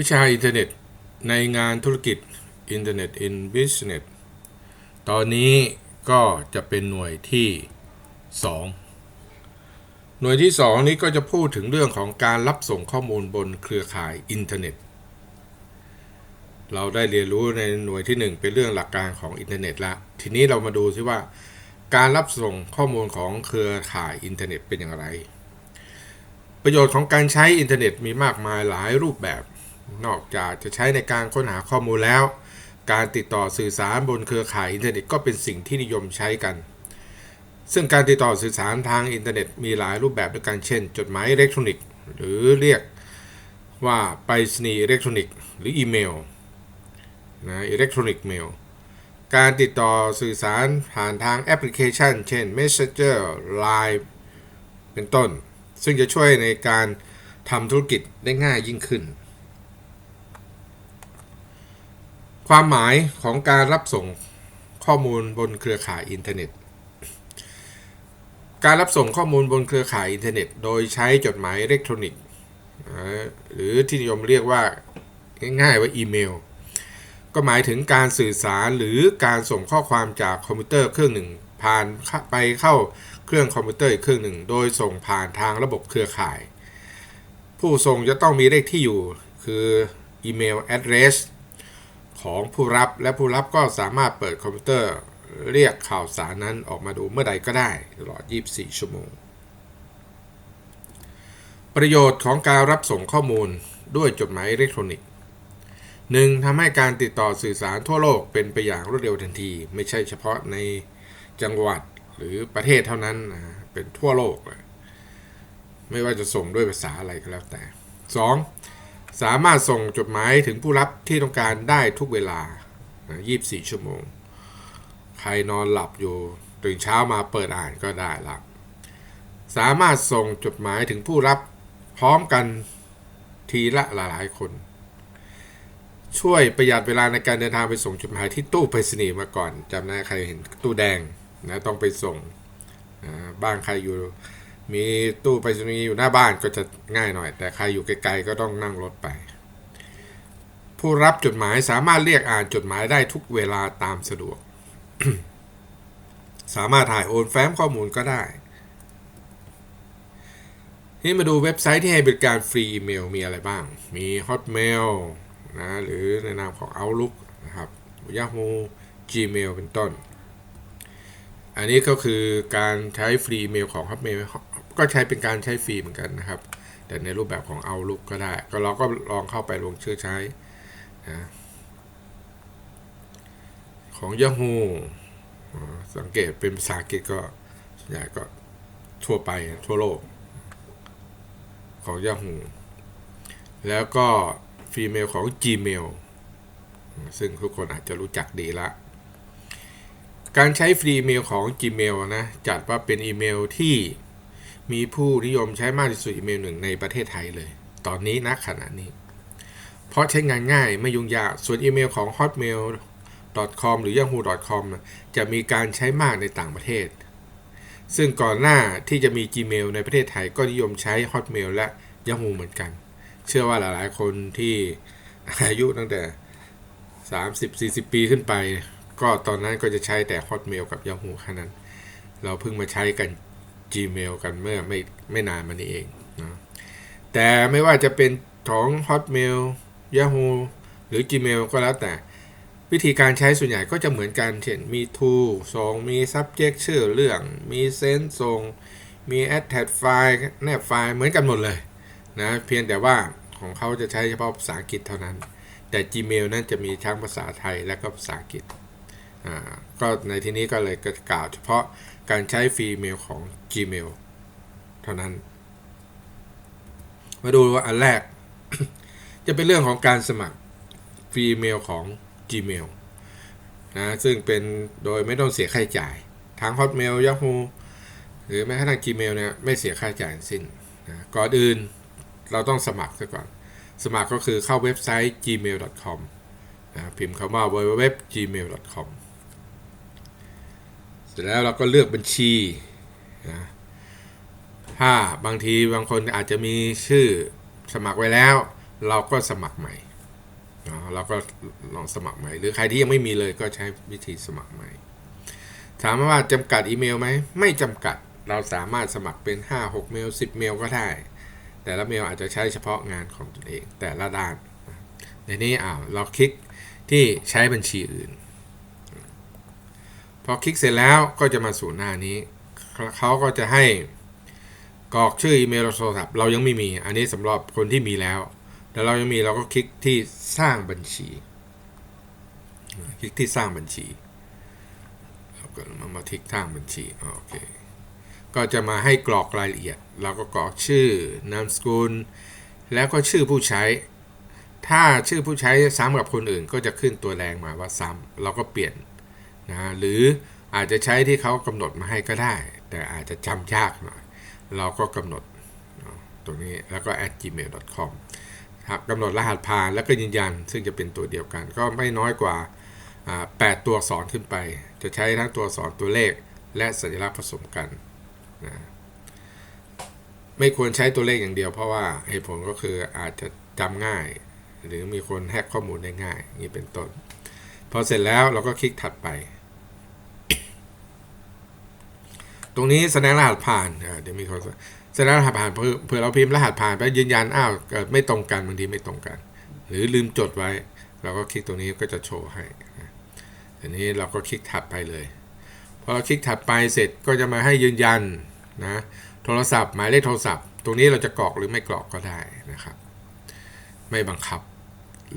วิชาอินเทอร์เน็ตในงานธุรกิจ Internet in Business ตอนนี้ก็จะเป็นหน่วยที่ 2 หน่วยที่ 2 นี้ก็จะพูดถึงเรื่องของการรับส่งข้อมูลบนเครือข่ายอินเทอร์เน็ต เราได้เรียนรู้ในหน่วยที่ 1 เป็นเรื่องหลักการของอินเทอร์เน็ตละ ทีนี้เรามาดูซิว่า การรับส่งข้อมูลของเครือข่ายอินเทอร์เน็ตเป็นอย่างไร ประโยชน์ของการใช้อินเทอร์เน็ตมีมากมายหลายรูปแบบ นอกจากจะใช้ในการค้นหาข้อมูลแล้ว การติดต่อสื่อสารบนเครือข่ายอินเทอร์เน็ตก็เป็นสิ่งที่นิยมใช้กัน ซึ่งการติดต่อสื่อสารทางอินเทอร์เน็ตมีหลายรูปแบบด้วยกันเช่น จดหมายอิเล็กทรอนิกส์ หรือเรียกว่าไปรษณีย์อิเล็กทรอนิกส์หรืออีเมลนะอิเล็กทรอนิกส์เมลการติดต่อสื่อสารผ่านทางแอปพลิเคชัน เช่น Messenger Line เป็นต้น ซึ่งจะช่วยในการทำธุรกิจได้ง่ายยิ่งขึ้น ความหมายของการรับส่งข้อมูลบนเครือข่ายอินเทอร์เน็ต การรับส่งข้อมูลบนเครือข่ายอินเทอร์เน็ต โดยใช้จดหมายอิเล็กทรอนิกส์หรือที่นิยมเรียกว่าง่ายๆว่าอีเมล ก็หมายถึงการสื่อสารหรือการส่งข้อความจากคอมพิวเตอร์เครื่องหนึ่งผ่านไปเข้าเครื่องคอมพิวเตอร์อีกเครื่องหนึ่ง โดยส่งผ่านทางระบบเครือข่าย ผู้ส่งจะต้องมีเลขที่อยู่คืออีเมล address ของผู้รับและผู้รับก็สามารถเปิดคอมพิวเตอร์เรียกข่าวสารนั้นออกมาดูเมื่อใดก็ได้ตลอด 24 ชั่วโมง ประโยชน์ของการรับส่งข้อมูลด้วยจดหมายอิเล็กทรอนิกส์หนึ่งทำให้การติดต่อสื่อสารทั่วโลกเป็นไปอย่างรวดเร็วทันที ไม่ใช่เฉพาะในจังหวัดหรือประเทศเท่านั้นนะเป็นทั่วโลกเลยไม่ว่าจะส่งด้วยภาษาอะไรก็แล้วแต่ 2. สามารถส่งจดหมายถึงผู้รับที่ต้องการได้ทุกเวลา 24 ชั่วโมง ใครนอนหลับอยู่ตื่นเช้ามาเปิดอ่านก็ได้ละสามารถส่งจดหมายถึงผู้รับพร้อมกันทีละหลายๆคน ช่วยประหยัดเวลาในการเดินทางไปส่งจดหมายที่ตู้ไปรษณีย์มาก่อนจำได้ใครเห็นตู้แดงนะต้องไปส่งบ้านใครอยู่ มีตู้ไปรษณีย์อยู่หน้าบ้านก็จะง่ายหน่อย แต่ใครอยู่ไกลๆก็ต้องนั่งรถไป ผู้รับจดหมายสามารถเรียกอ่านจดหมายได้ทุกเวลาตามสะดวก สามารถถ่ายโอนแฟ้มข้อมูลก็ได้นี่มาดูเว็บไซต์ที่ให้บริการฟรีอีเมลมีอะไรบ้าง มี Hotmail นะ หรือในนามของ Outlook นะครับ Yahoo Gmail เป็นต้น อันนี้ก็คือการใช้ฟรีอีเมลของ Hotmail ก็ใช้เป็นการใช้ฟรีเหมือนกันนะครับ แต่ในรูปแบบของ Outlook ก็ได้ ก็เราก็ลองเข้าไปลงชื่อใช้นะของ Yahoo สังเกตเป็นภาษาอังกฤษก็ส่วนใหญ่ก็ทั่วไปทั่วโลก ของ Yahoo แล้วก็ฟรีเมลของ Gmail ซึ่งทุกคนอาจจะรู้จักดีละ การใช้ฟรีอีเมลของ Gmail นะ จัดว่าเป็นอีเมลที่ มีผู้นิยมใช้มากที่สุดอีเมลหนึ่งในประเทศไทยเลย ตอนนี้นะขณะนี้ เพราะใช้งานง่ายไม่ยุ่งยาก ส่วนอีเมลของ hotmail com หรือ yahoo.com จะมีการใช้มากในต่างประเทศ ซึ่งก่อนหน้าที่จะมี Gmail ในประเทศไทยก็นิยมใช้ Hotmail และ Yahoo เหมือนกัน เชื่อว่าหลายๆคนที่อายุตั้งแต่ 30-40 ปีขึ้นไป ก็ตอนนั้นก็จะใช้แต่ Hotmail กับ Yahoo แค่นั้น เราเพิ่งมาใช้กัน Gmail กันเมื่อไม่ไม่นานมานี้เองนะแต่ไม่ว่าจะเป็นของ Hotmail Yahoo หรือ Gmail ก็แล้วแต่ วิธีการใช้ส่วนใหญ่ก็จะเหมือนกัน เช่นมี to ส่งมี subject ชื่อเรื่อง มี send ส่งมี attach file แนบไฟล์เหมือนกันหมดเลยนะเพียงแต่ว่าของเขาจะใช้เฉพาะภาษาอังกฤษเท่านั้น แต่ Gmail นั้นจะมีทั้งภาษาไทยและก็ภาษาอังกฤษ ก็ในที่นี้ก็เลยก็กล่าวเฉพาะการใช้ฟรีเมลของ Gmail เท่านั้น มาดูว่าอันแรก จะเป็นเรื่องของการสมัครฟรีเมลของ Gmail นะซึ่งเป็นโดยไม่ต้องเสียค่าใช้จ่าย ทั้ง Hotmail Yahoo หรือแม้กระทั่ง Gmail เนี่ยไม่เสียค่าใช้จ่ายสิ้นนะก่อนอื่นเราต้องสมัครซะก่อน สมัครก็คือเข้าเว็บไซต์ gmail.com นะพิมพ์คำว่า www.gmail.com สร็จแล้วเราก็เลือกบัญชีนะถ้าบางทีบางคนอาจจะมีชื่อสมัครไว้แล้ว เราก็สมัครใหม่เนะเราก็ลองสมัครใหม่ หรือใครที่ยังไม่มีเลยก็ใช้วิธีสมัครใหม่ ถามว่าจำกัดอีเมลไหมไม่จำกัดเราสามารถสมัครเป็น 5 6 เมล 10 เมลก็ได้ แต่ละเมลอาจจะใช้เฉพาะงานของตนเองแต่ละด้านในนี้อ้าวเราคลิกที่ใช้บัญชีอื่น พอคลิกเสร็จแล้วก็จะมาสู่หน้านี้ เขาก็จะให้กรอกชื่ออีเมลโทรศัพท์เรายังไม่มี อันนี้สำหรับคนที่มีแล้วแต่เรายังมีเราก็คลิกที่สร้างบัญชี คลิกที่สร้างบัญชีเราก็มามาคลิกสร้างบัญชีโอเคก็จะมาให้กรอกรายละเอียด เราก็กรอกชื่อนามสกุล แล้วก็ชื่อผู้ใช้ ถ้าชื่อผู้ใช้ซ้ำกับคนอื่น ก็จะขึ้นตัวแดงมาว่าซ้ำเราก็เปลี่ยน นะหรืออาจจะใช้ที่เขากำหนดมาให้ก็ได้ แต่อาจจะจำยากหน่อย เราก็กำหนดนะตรงนี้แล้วก็ at gmail.com ครับกำหนดรหัสผ่านแล้วก็ยืนยัน ซึ่งจะเป็นตัวเดียวกัน ก็ไม่น้อยกว่าอ่า 8 ตัวอักษรขึ้นไป จะใช้ทั้งตัวอักษรตัวเลข และสัญลักษณ์ผสมกันนะไม่ควรใช้ตัวเลขอย่างเดียวเพราะว่าเหตุผลก็คืออาจจะจำง่าย หรือมีคนแฮกข้อมูลได้ง่ายนี่เป็นต้น พอเสร็จแล้วเราก็คลิกถัดไป ตรงนี้แสดงรหัสผ่านเดี๋ยวมีคนแสดงรหัสผ่านเพื่อเราพิมพ์รหัสผ่านไปยืนยันอ้าวไม่ตรงกันบางทีไม่ตรงกัน หรือลืมจดไว้ เราก็คลิกตรงนี้ก็จะโชว์ให้อันนี้เราก็คลิกถัดไปเลยพอเราคลิกถัดไปเสร็จก็จะมาให้ยืนยันนะโทรศัพท์หมายเลขโทรศัพท์ ตรงนี้เราจะกรอกหรือไม่กรอกก็ได้นะครับ ไม่บังคับ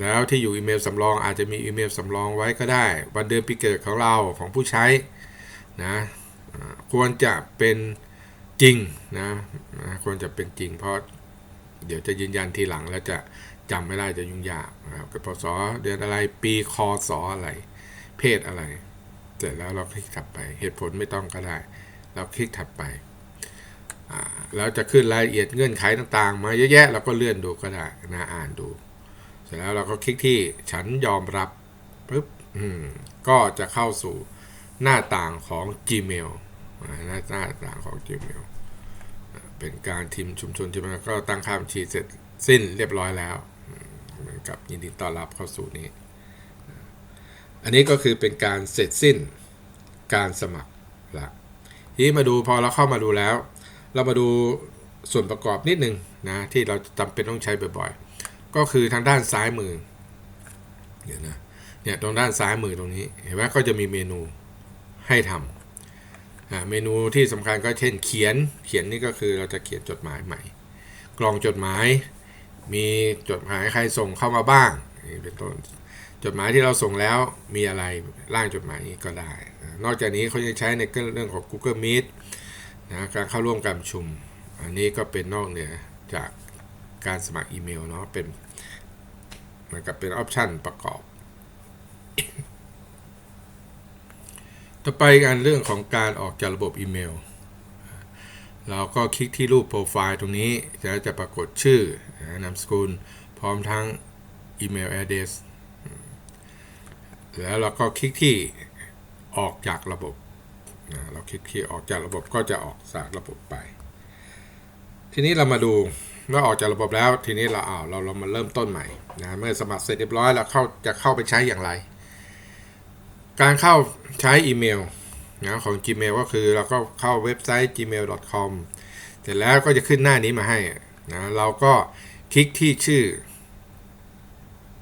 แล้วที่อยู่อีเมลสำรองอาจจะมีอีเมลสำรองไว้ก็ได้ วันเดือนปีเกิดของเราของผู้ใช้นะ ควรจะเป็นจริงนะควรจะเป็นจริง เพราะเดี๋ยวจะยืนยันทีหลังแล้วจะจำไม่ได้จะยุ่งยากนะครับพศเดือนอะไรปีคศอะไร เพศอะไร เสร็จแล้วเราคลิกถัดไป เหตุผลไม่ต้องก็ได้ เราคลิกถัดไปอ่าแล้วจะขึ้นรายละเอียดเงื่อนไขต่างๆ มาเยอะแยะเราก็เลื่อนดูก็ได้นะอ่านดู เสร็จแล้วเราก็คลิกที่ฉันยอมรับปุ๊บอืมก็จะเข้าสู่ หน้าต่างของ Gmail หน้าหน้าต่างของ Gmail เป็นการทีมชุมชนที่มันก็ตั้งค่าบัญชีเสร็จสิ้นเรียบร้อยแล้วเหมือนกับยินดีต้อนรับเข้าสู่นี้ อันนี้ก็คือเป็นการเสร็จสิ้นการสมัครละทีนี้มาดูพอเราเข้ามาดูแล้ว เรามาดูส่วนประกอบนิดนึงนะที่เราจำเป็นต้องใช้บ่อยๆ ก็คือทางด้านซ้ายมือเดี๋ยนะเนี่ยตรงด้านซ้ายมือตรงนี้ เห็นไหมก็จะมีเมนู ให้ทำเมนูที่สำคัญก็เช่นเขียนเขียนนี่ก็คือเราจะเขียนจดหมายใหม่ กล่องจดหมาย มีจดหมายใครส่งเข้ามาบ้างนี่เป็นต้นจดหมายที่เราส่งแล้วมีอะไรร่างจดหมายนี้ก็ได้ นอกจากนี้เขายังใช้ในเรื่องของ Google Meet นะการเข้าร่วมการประชุม อันนี้ก็เป็นนอกเหนือจากการสมัครอีเมลเนาะเป็นเหมือนกับเป็นออปชันประกอบ ต่อไปกันเรื่องของการออกจากระบบอีเมล เราก็คลิกที่รูปโปรไฟล์ตรงนี้จะจะปรากฏชื่อนามสกุล พร้อมทั้งอีเมล address แล้วเราก็คลิกที่ออกจากระบบนะเราคลิกที่ออกจากระบบก็จะออกจากระบบไป ทีนี้เรามาดูเมื่อออกจากระบบแล้ว ทีนี้เราเอาเราเรามาเริ่มต้นใหม่นะเมื่อสมัครเสร็จเรียบร้อยแล้วเข้าจะเข้าไปใช้อย่างไร การเข้าใช้อีเมลนะของ Gmail ก็คือเราก็เข้าเว็บไซต์ gmail.com เสร็จแล้วก็จะขึ้นหน้านี้มาให้นะเราก็คลิกที่ชื่อ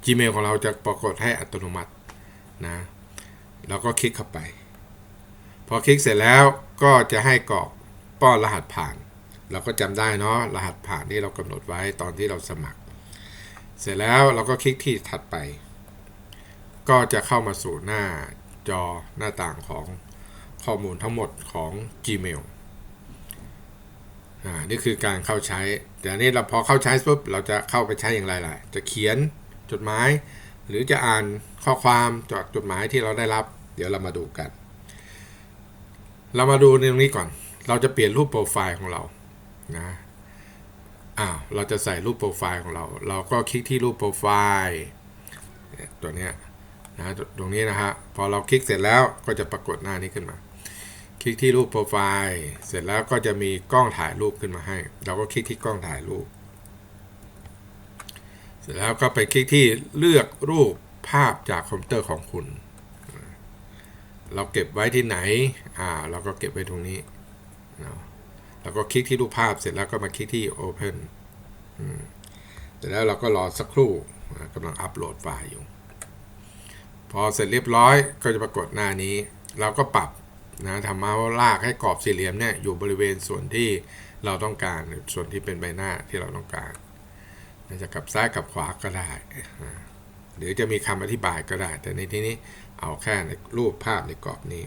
Gmail ของเราจะปรากฏให้อัตโนมัตินะแล้วก็คลิกเข้าไป พอคลิกเสร็จแล้วก็จะให้กรอกป้อนรหัสผ่าน เราก็จำได้เนาะรหัสผ่านที่เรากำหนดไว้ตอนที่เราสมัคร เสร็จแล้วเราก็คลิกที่ถัดไป ก็จะเข้ามาสู่หน้า จอหน้าต่างของข้อมูลทั้งหมดของ Gmail อ่า นี่คือการเข้าใช้ แต่อันนี้เราพอเข้าใช้ปุ๊บ เราจะเข้าไปใช้อย่างไรล่ะ จะเขียนจดหมาย หรือจะอ่านข้อความจากจดหมายที่เราได้รับ เดี๋ยวเรามาดูกัน เรามาดูในตรงนี้ก่อน เราจะเปลี่ยนรูปโปรไฟล์ของเรา นะ อ้าว เราจะใส่รูปโปรไฟล์ของเรา เราก็คลิกที่รูปโปรไฟล์ ตัวเนี้ย นะตรงนี้นะฮะพอเราคลิกเสร็จแล้วก็จะปรากฏหน้านี้ขึ้นมา คลิกที่รูปโปรไฟล์เสร็จแล้วก็จะมีกล้องถ่ายรูปขึ้นมาให้ เราก็คลิกที่กล้องถ่ายรูป เสร็จแล้วก็ไปคลิกที่เลือกรูปภาพจากคอมพิวเตอร์ของคุณ เราเก็บไว้ที่ไหนอ่าเราก็เก็บไว้ตรงนี้เนาะแล้วก็คลิกที่รูปภาพเสร็จแล้วก็มาคลิกที่ Open เสร็จแล้วเราก็รอสักครู่กำลังอัปโหลดไฟล์อยู่ พอเสร็จเรียบร้อยก็จะปรากฏหน้านี้ เราก็ปรับนะทำมาว่าลากให้กรอบสี่เหลี่ยมเนี่ยอยู่บริเวณส่วนที่เราต้องการหรือส่วนที่เป็นใบหน้าที่เราต้องการจะกลับซ้ายกลับขวาก็ได้ หรือจะมีคำอธิบายก็ได้ แต่ในที่นี้เอาแค่ในรูปภาพในกรอบนี้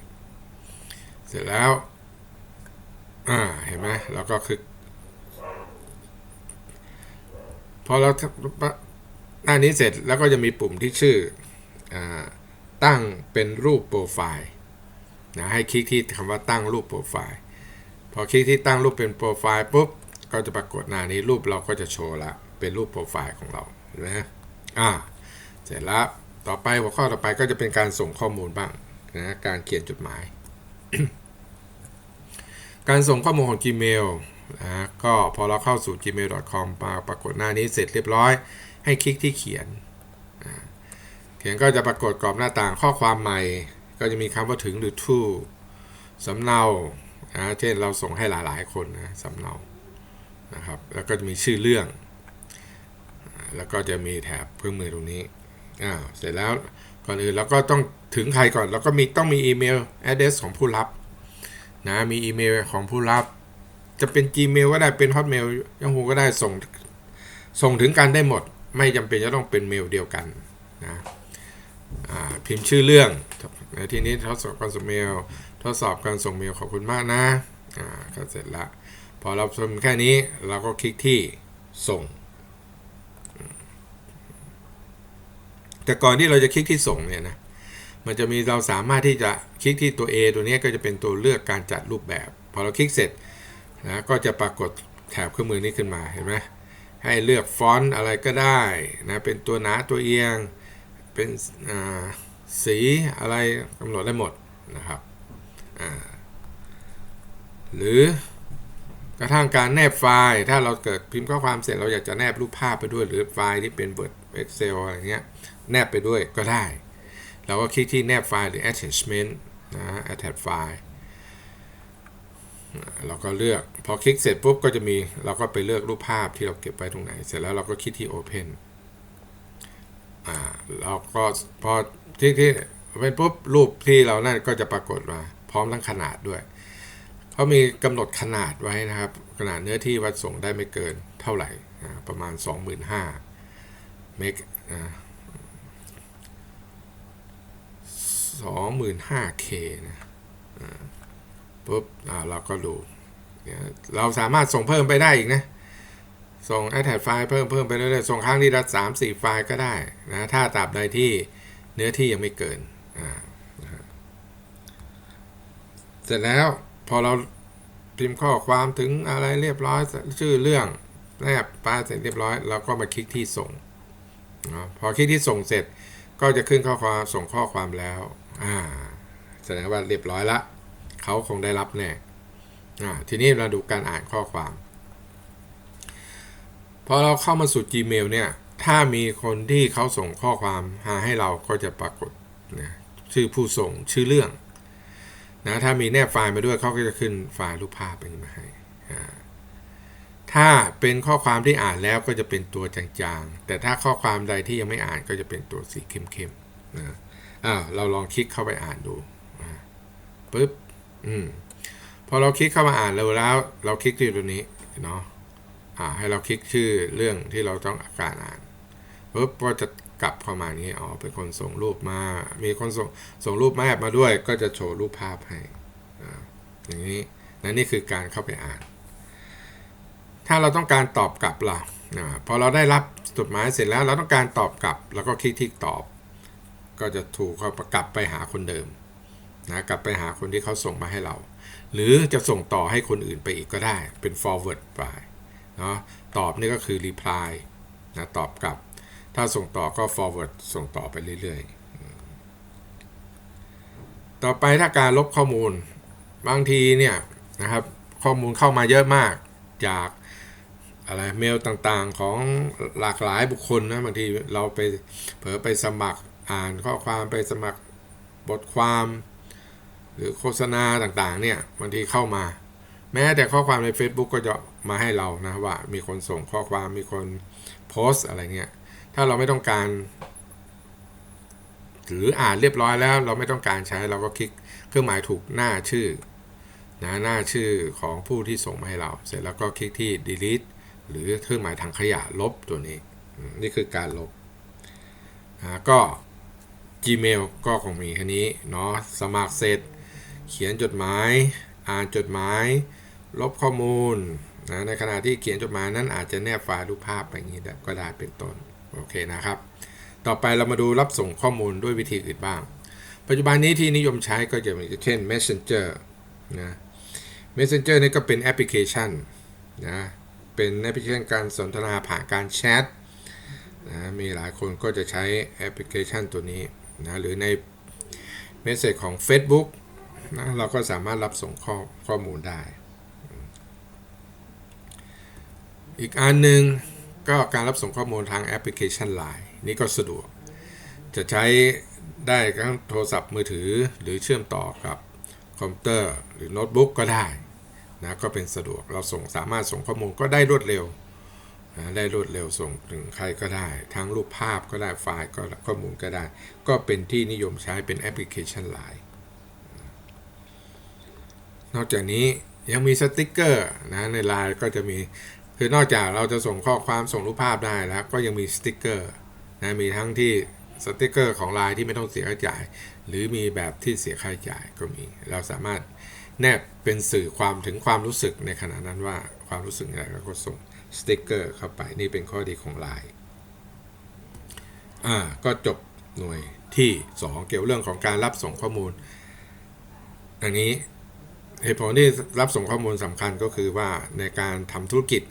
เสร็จแล้วเห็นไหมเราก็คือพอเราหน้านี้เสร็จแล้วก็จะมีปุ่มที่ชื่อ ตั้งเป็นรูปโปรไฟล์นะให้คลิกที่คำว่าตั้งรูปโปรไฟล์ พอคลิกที่ตั้งรูปเป็นโปรไฟล์ปุ๊บก็จะปรากฏหน้านี้รูปเราก็จะโชว์ละเป็นรูปโปรไฟล์ของเราเห็นไหมอ่าเสร็จแล้วต่อไปหัวข้อต่อไปก็จะเป็นการส่งข้อมูลบ้างนะการเขียนจดหมาย การส่งข้อมูลของ Gmail นะก็พอเราเข้าสู่ gmail.com ปาปรากฏหน้านี้เสร็จเรียบร้อย ให้คลิกที่เขียน เขียนก็จะปรากฏกรอบหน้าต่างข้อความใหม่ ก็จะมีคำว่าถึงหรือ to สำเนานะเช่นเราส่งให้หลายๆ คนนะสำเนานะครับแล้วก็จะมีชื่อเรื่อง แล้วก็จะมีแถบเครื่องมือตรงนี้อ่าเสร็จแล้วก่อนอื่นเราก็ต้องถึงใครก่อนแล้วก็มีต้องมีอีเมล address ของผู้รับนะมีอีเมลของผู้รับ จะเป็น Gmail ก็ได้เป็น Hotmail Yahoo ก็ได้ส่งส่งถึงกันได้หมด ไม่จำเป็นจะต้องเป็นเมลเดียวกันนะ พิมพ์ชื่อเรื่องในที่นี้ทดสอบการส่งเมล ทดสอบการส่งเมลขอบคุณมากนะอ่าก็เสร็จละพอเราชมแค่นี้เราก็คลิกที่ส่ง แต่ก่อนที่เราจะคลิกที่ส่งเนี่ยนะมันจะมีเราสามารถที่จะคลิกที่ตัว A ตัวนี้ก็จะเป็นตัวเลือกการจัดรูปแบบ พอเราคลิกเสร็จนะก็จะปรากฏแถบเครื่องมือนี้ขึ้นมาเห็นไหมให้เลือกฟอนต์อะไรก็ได้นะเป็นตัวหนาตัวเอียงเป็นอ่า สีอะไรกำหนดได้หมดนะครับหรือกระทั่งการแนบไฟล์ ถ้าเราเกิดพิมพ์ข้อความเสร็จเราอยากจะแนบรูปภาพไปด้วย หรือไฟล์ที่เป็น Word Excel อะไรเงี้ยแนบไปด้วยก็ได้ เราก็คลิกที่แนบไฟล์หรือ attachment นะ attach file เราก็เลือกพอคลิกเสร็จปุ๊บก็จะมีเราก็ไปเลือกรูปภาพที่เราเก็บไว้ตรงไหน เสร็จแล้วเราก็คลิกที่ open อ่าเราก็พอ ที่ที่เป็นปุ๊บรูปที่เรานั่นก็จะปรากฏมาพร้อมทั้งขนาดด้วยเขามีกำหนดขนาดไว้นะครับ ขนาดเนื้อที่วัดส่งได้ไม่เกินเท่าไหร่ประมาณ 25,000เมกอ่าสองหมื่นห้าเคนะปุ๊บอ่าเราก็ดูเราสามารถส่งเพิ่มไปได้อีกนะ ส่ง attach ไฟล์เพิ่มเพิ่มไปเรื่อยๆ ส่งครั้งที่ละสามสี่ไฟล์ก็ได้นะ ถ้าตราบใดที่ นื้อที่ยังไม่เกินเสร็จแล้วพอเราพิมพ์ข้อความถึงอะไรเรียบร้อยชื่อเรื่องแนบไปเสร็จเรียบร้อยเราก็มาคลิกที่ส่งนะพอคลิกที่ส่งเสร็จก็จะขึ้นข้อความส่งข้อความแล้วอ่าแสดงว่าเรียบร้อยละเขาคงได้รับแน่อ่าทีนี้เราดูการอ่านข้อความ พอเราเข้ามาสู่ Gmail เนี่ย ถ้ามีคนที่เขาส่งข้อความหาให้เราก็จะปรากฏนะชื่อผู้ส่งชื่อเรื่องนะถ้ามีแนบไฟล์มาด้วยเขาก็จะขึ้นไฟล์รูปภาพเป็นมาให้ถ้าเป็นข้อความที่อ่านแล้วก็จะเป็นตัวจางๆ แต่ถ้าข้อความใดที่ยังไม่อ่านก็จะเป็นตัวสีเข้มๆนะอ่าเราลองคลิกเข้าไปอ่านดูปึ๊บอืมพอเราคลิกเข้ามาอ่านแล้วแล้ว เราคลิกที่ตัวนี้เนาะอ่าให้เราคลิกชื่อเรื่องที่เราต้องการอ่าน ปึ๊บก็จะกลับเข้ามานี้อ๋อเป็นคนส่งรูปมา มีคนส่งส่งรูปแมบมาด้วย ก็จะโชว์รูปภาพให้ออย่างนี้นั่นนี่คือการเข้าไปอ่าน ถ้าเราต้องการตอบกลับล่ะอ่าพอเราได้รับจดหมายเสร็จแล้วเราต้องการตอบกลับเราก็คลิกที่ตอบ ก็จะถูกเขากลับไปหาคนเดิมนะกลับไปหาคนที่เขาส่งมาให้เรา หรือจะส่งต่อให้คนอื่นไปอีกก็ได้เป็น forward ไปเนาะตอบนี่ก็คือ reply นะตอบกลับ ถ้าส่งต่อก็ forward ส่งต่อไปเรื่อยๆ ต่อไปถ้าการลบข้อมูล บางทีเนี่ยนะครับข้อมูลเข้ามาเยอะมากจากอะไรเมลต่างๆของหลากหลายบุคคลนะบางทีเราไปเผลอไปสมัครอ่านข้อความไปสมัครบทความ หรือโฆษณาต่างๆเนี่ยบางทีเข้ามา แม้แต่ข้อความใน Facebook ก็จะมาให้เรานะว่ามีคนส่งข้อความมีคนโพสอะไรเงี้ย ถ้าเราไม่ต้องการ หรืออ่านเรียบร้อยแล้ว เราไม่ต้องการใช้เราก็คลิกเครื่องหมายถูกหน้าชื่อนะหน้าชื่อของผู้ที่ส่งมาให้เรา เสร็จแล้วก็คลิกที่ delete หรือเครื่องหมายทางขยะลบตัวนี้ นี่คือการลบนะก็ Gmail ก็คงมีแค่นี้เนาะสมัครเสร็จ เขียนจดหมาย อ่านจดหมาย ลบข้อมูลนะในขณะที่เขียนจดหมายนั้นอาจจะแนบไฟล์รูปภาพไปอย่างนี้ก็ได้เป็นต้น โอเคนะครับ ต่อไปเรามาดูรับส่งข้อมูลด้วยวิธีอื่นบ้าง ปัจจุบันนี้ที่นิยมใช้ก็จะมีเช่น Messenger นะ Messenger นี่ก็เป็นแอปพลิเคชันนะเป็นแอปพลิเคชันการสนทนาผ่านการแชทนะมีหลายคนก็จะใช้แอปพลิเคชันตัวนี้นะหรือในเมสเซจของ Facebook นะเราก็สามารถรับส่งข้อข้อมูลได้ อีกอันหนึ่ง ก็การรับส่งข้อมูลทางแอปพลิเคชัน Line นี่ก็สะดวก จะใช้ได้ทั้งโทรศัพท์มือถือหรือเชื่อมต่อกับคอมพิวเตอร์หรือโน้ตบุ๊กก็ได้นะก็เป็นสะดวกเราส่งสามารถส่งข้อมูลก็ได้รวดเร็วนะได้รวดเร็วส่งถึงใครก็ได้ ทั้งรูปภาพก็ได้ไฟล์ก็ข้อมูลก็ได้ ก็เป็นที่นิยมใช้เป็นแอปพลิเคชัน Line นอกจากนี้ยังมีสติกเกอร์นะในไลน์ก็จะมี คือนอกจากเราจะส่งข้อความส่งรูปภาพได้แล้ว ก็ยังมีสติกเกอร์นะมีทั้งที่สติกเกอร์ของไลน์ที่ไม่ต้องเสียค่าใช้จ่าย หรือมีแบบที่เสียค่าใช้จ่ายก็มี เราสามารถแนบเป็นสื่อความถึงความรู้สึกในขณะนั้นว่าความรู้สึกอะไรเราก็ส่งสติกเกอร์เข้าไปนี่เป็นข้อดีของไลน์อ่าก็จบหน่วยที่ 2 เกี่ยวเรื่องของการรับส่งข้อมูลอันนี้เหตุผลที่รับส่งข้อมูลสำคัญก็คือว่าในการทำธุรกิจ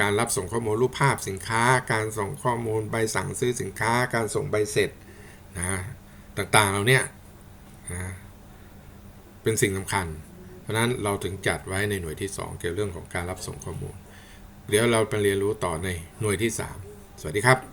การรับส่งข้อมูลรูปภาพสินค้า การส่งข้อมูลใบสั่งซื้อสินค้า การส่งใบเสร็จนะต่างๆเราเนี่ยนะเป็นสิ่งสำคัญ เพราะฉะนั้นเราถึงจัดไว้ในหน่วยที่ 2 เกี่ยวเรื่องของการรับส่งข้อมูล เดี๋ยวเราไปเรียนรู้ต่อในหน่วยที่ 3 สวัสดีครับ